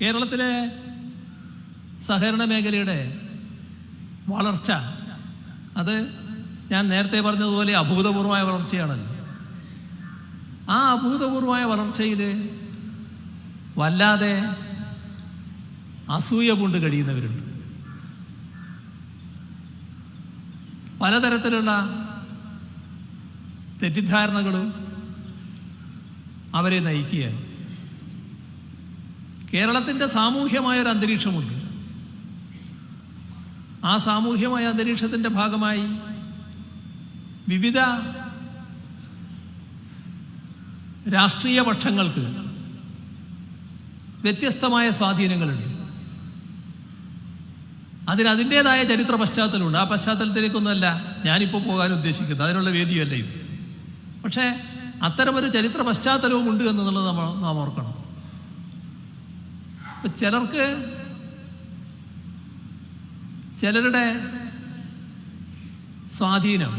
കേരളത്തിലെ സഹകരണ മേഖലയുടെ വളർച്ച അത് ഞാൻ നേരത്തെ പറഞ്ഞതുപോലെ അഭൂതപൂർവമായ വളർച്ചയാണല്ലോ. ആ അഭൂതപൂർവമായ വളർച്ചയിൽ വല്ലാതെ അസൂയ കൊണ്ട് കഴിയുന്നവരുണ്ട്. പലതരത്തിലുള്ള തെറ്റിദ്ധാരണകളും അവരെ നയിക്കുകയാണ്. കേരളത്തിന്റെ സാമൂഹ്യമായ ഒരു അന്തരീക്ഷമുണ്ട്. ആ സാമൂഹ്യമായ അന്തരീക്ഷത്തിന്റെ ഭാഗമായി വിവിധ രാഷ്ട്രീയ പക്ഷങ്ങൾക്ക് വ്യത്യസ്തമായ സ്വാധീനങ്ങളുണ്ട്. അതിന് അതിന്റെതായ ചരിത്ര പശ്ചാത്തലമുണ്ട്. ആ പശ്ചാത്തലത്തിലേക്കൊന്നുമല്ല ഞാനിപ്പോൾ പോകാൻ ഉദ്ദേശിക്കുന്നത്. അതിനുള്ള വേദിയല്ല ഇത്. പക്ഷേ അത്തരമൊരു ചരിത്ര പശ്ചാത്തലവും ഉണ്ട് എന്നുള്ളത് നമ്മൾ നാം ഓർക്കണം. ഇപ്പം ചിലർക്ക് ചിലരുടെ സ്വാധീനം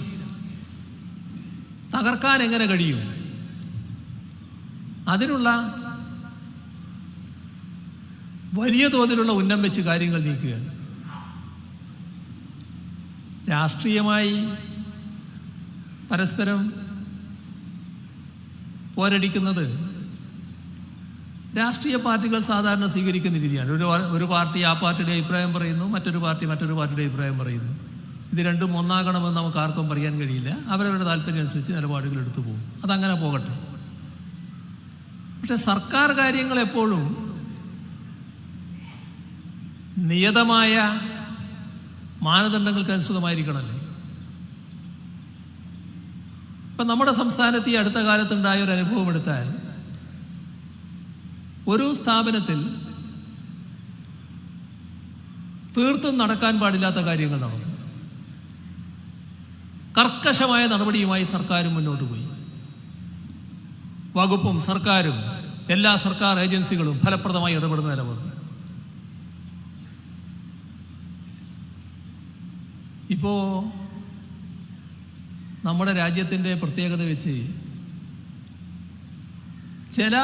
തകർക്കാൻ എങ്ങനെ കഴിയും? അതിനുള്ള വലിയ തോതിലുള്ള ഉന്നം വെച്ച് കാര്യങ്ങൾ നീക്കുകയാണ് രാഷ്ട്രീയമായി പരസ്പരം പോരടിക്കുന്നത് രാഷ്ട്രീയ പാർട്ടികൾ സാധാരണ സ്വീകരിക്കുന്ന രീതിയാണ്. ഒരു ഒരു പാർട്ടി ആ പാർട്ടിയുടെ അഭിപ്രായം പറയുന്നു മറ്റൊരു പാർട്ടി മറ്റൊരു പാർട്ടിയുടെ അഭിപ്രായം പറയുന്നു. ഇത് രണ്ടും ഒന്നാകണമെന്ന് നമുക്ക് ആർക്കും പറയാൻ കഴിയില്ല. അവരവരുടെ താല്പര്യം അനുസരിച്ച് നിലപാടുകൾ എടുത്തു പോകും. അതങ്ങനെ പോകട്ടെ. പക്ഷെ സർക്കാർ കാര്യങ്ങൾ എപ്പോഴും നിയതമായ മാനദണ്ഡങ്ങൾക്ക് അനുസൃതമായിരിക്കണമല്ലേ? ഇപ്പം നമ്മുടെ സംസ്ഥാനത്ത് ഈ അടുത്ത കാലത്തുണ്ടായ ഒരു അനുഭവം എടുത്താൽ ഒരു സ്ഥാപനത്തിൽ തീർത്തും നടക്കാൻ പാടില്ലാത്ത കാര്യങ്ങൾ നടന്നു. കർക്കശമായ നടപടിയുമായി സർക്കാരും മുന്നോട്ട് പോയി. വകുപ്പും സർക്കാരും എല്ലാ സർക്കാർ ഏജൻസികളും ഫലപ്രദമായി ഇടപെടുന്ന നില വന്നു ഇപ്പോ നമ്മുടെ രാജ്യത്തിന്റെ പ്രത്യേകത വെച്ച് ചില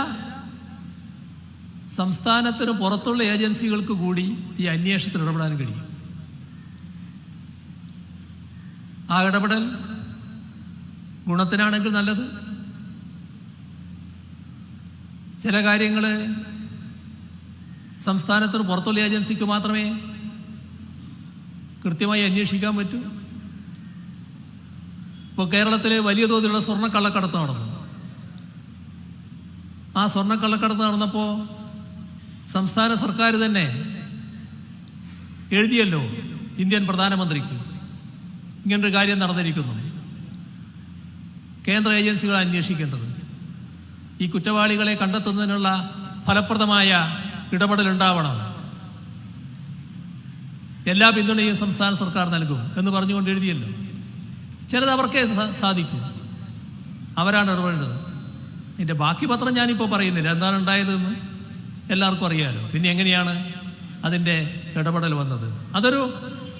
സംസ്ഥാനത്തിന് പുറത്തുള്ള ഏജൻസികൾക്ക് കൂടി ഈ അന്വേഷണത്തിൽ ഇടപെടാൻ കഴിയും. ആ ഇടപെടൽ ഗുണത്തിനാണെങ്കിൽ നല്ലത്. ചില കാര്യങ്ങൾ സംസ്ഥാനത്തിന് പുറത്തുള്ള ഏജൻസിക്ക് മാത്രമേ കൃത്യമായി അന്വേഷിക്കാൻ പറ്റൂ. ഇപ്പോൾ കേരളത്തിലെ വലിയ തോതിലുള്ള സ്വർണക്കള്ളക്കടത്ത് നടന്നു. ആ സ്വർണക്കള്ളക്കടത്ത് നടന്നപ്പോൾ സംസ്ഥാന സർക്കാർ തന്നെ എഴുതിയല്ലോ ഇന്ത്യൻ പ്രധാനമന്ത്രിക്ക്. ഇങ്ങനൊരു കാര്യം നടന്നിരിക്കുന്നു. കേന്ദ്ര ഏജൻസികൾ അന്വേഷിക്കേണ്ടത്. ഈ കുറ്റവാളികളെ കണ്ടെത്തുന്നതിനുള്ള ഫലപ്രദമായ ഇടപെടലുണ്ടാവണം. എല്ലാ പിന്തുണയും സംസ്ഥാന സർക്കാർ നൽകും എന്ന് പറഞ്ഞുകൊണ്ട് എഴുതിയല്ലോ. ചിലത് അവർക്കേ സാധിക്കും. അവരാണ് ഇടപെടേണ്ടത്. എന്റെ ബാക്കി പത്രം ഞാനിപ്പോൾ പറയുന്നില്ല. എന്താണ് ഉണ്ടായതെന്ന്? എല്ലാവർക്കും അറിയാമല്ലോ പിന്നെ എങ്ങനെയാണ് അതിന്റെ ഇടപെടൽ വന്നത്? അതൊരു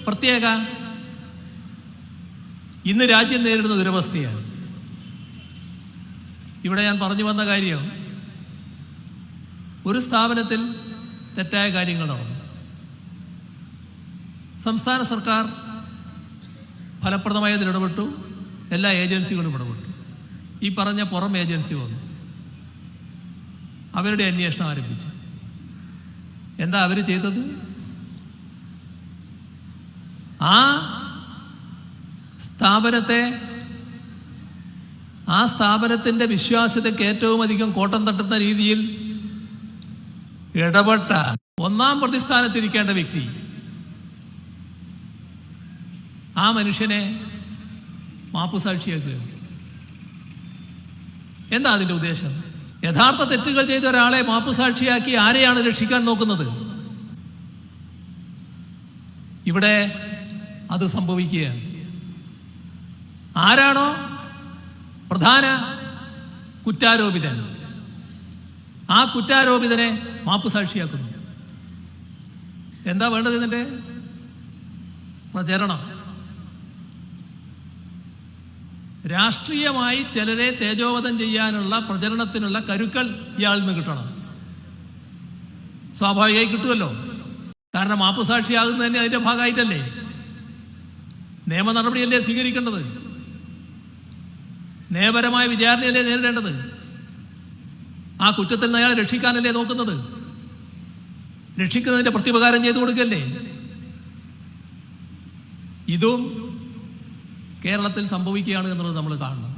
പ്രത്യേക ഇന്ന് രാജ്യം നേരിടുന്ന ദുരവസ്ഥയാണ്. ഇവിടെ ഞാൻ പറഞ്ഞു വന്ന കാര്യം ഒരു സ്ഥാപനത്തിൽ തെറ്റായ കാര്യങ്ങൾ നടന്നു. സംസ്ഥാന സർക്കാർ ഫലപ്രദമായി അതിൽ ഇടപെട്ടു. എല്ലാ ഏജൻസികളും ഇടപെട്ടു. ഈ പറഞ്ഞ പുറം ഏജൻസി വന്നു. അവരുടെ അന്വേഷണം ആരംഭിച്ചു. എന്താ അവർ ചെയ്തത്? ആ സ്ഥാപനത്തെ ആ സ്ഥാപനത്തിന്റെ വിശ്വാസ്യതയ്ക്ക് ഏറ്റവും അധികം കോട്ടം തട്ടുന്ന രീതിയിൽ ഇടപെട്ട ഒന്നാം പ്രതിസ്ഥാനത്തിരിക്കേണ്ട വ്യക്തി ആ മനുഷ്യനെ മാപ്പുസാക്ഷിയാക്കുക. എന്താ അതിന്റെ ഉദ്ദേശം? യഥാർത്ഥ തെറ്റുകൾ ചെയ്ത ഒരാളെ മാപ്പുസാക്ഷിയാക്കി ആരെയാണ് രക്ഷിക്കാൻ നോക്കുന്നത്? ഇവിടെ അത് സംഭവിക്കുകയാണ്. ആരാണോ പ്രധാന കുറ്റാരോപിതൻ? ആ കുറ്റാരോപിതനെ മാപ്പുസാക്ഷിയാക്കുന്നു. എന്താ വേണ്ടത് ഇതിന്റെ പ്രചരണം. രാഷ്ട്രീയമായി ചിലരെ തേജോവധം ചെയ്യാനുള്ള പ്രചരണത്തിനുള്ള കരുക്കൾ ഇയാളിൽ നിന്ന് കിട്ടണം. സ്വാഭാവികമായി കിട്ടുമല്ലോ. കാരണം മാപ്പുസാക്ഷിയാകുന്നത് തന്നെ അതിന്റെ ഭാഗമായിട്ടല്ലേ? നിയമ നടപടിയല്ലേ സ്വീകരിക്കേണ്ടത്? നിയമപരമായ വിചാരണയല്ലേ നേരിടേണ്ടത്? ആ കുറ്റത്തിൽ നിന്ന് അയാളെ രക്ഷിക്കാനല്ലേ നോക്കുന്നത്? രക്ഷിക്കുന്നതിന്റെ പ്രത്യുപകാരം ചെയ്തു കൊടുക്കല്ലേ ഇതും കേരളത്തിൽ സംഭവിക്കുകയാണ് എന്നുള്ളത് നമ്മൾ കാണണം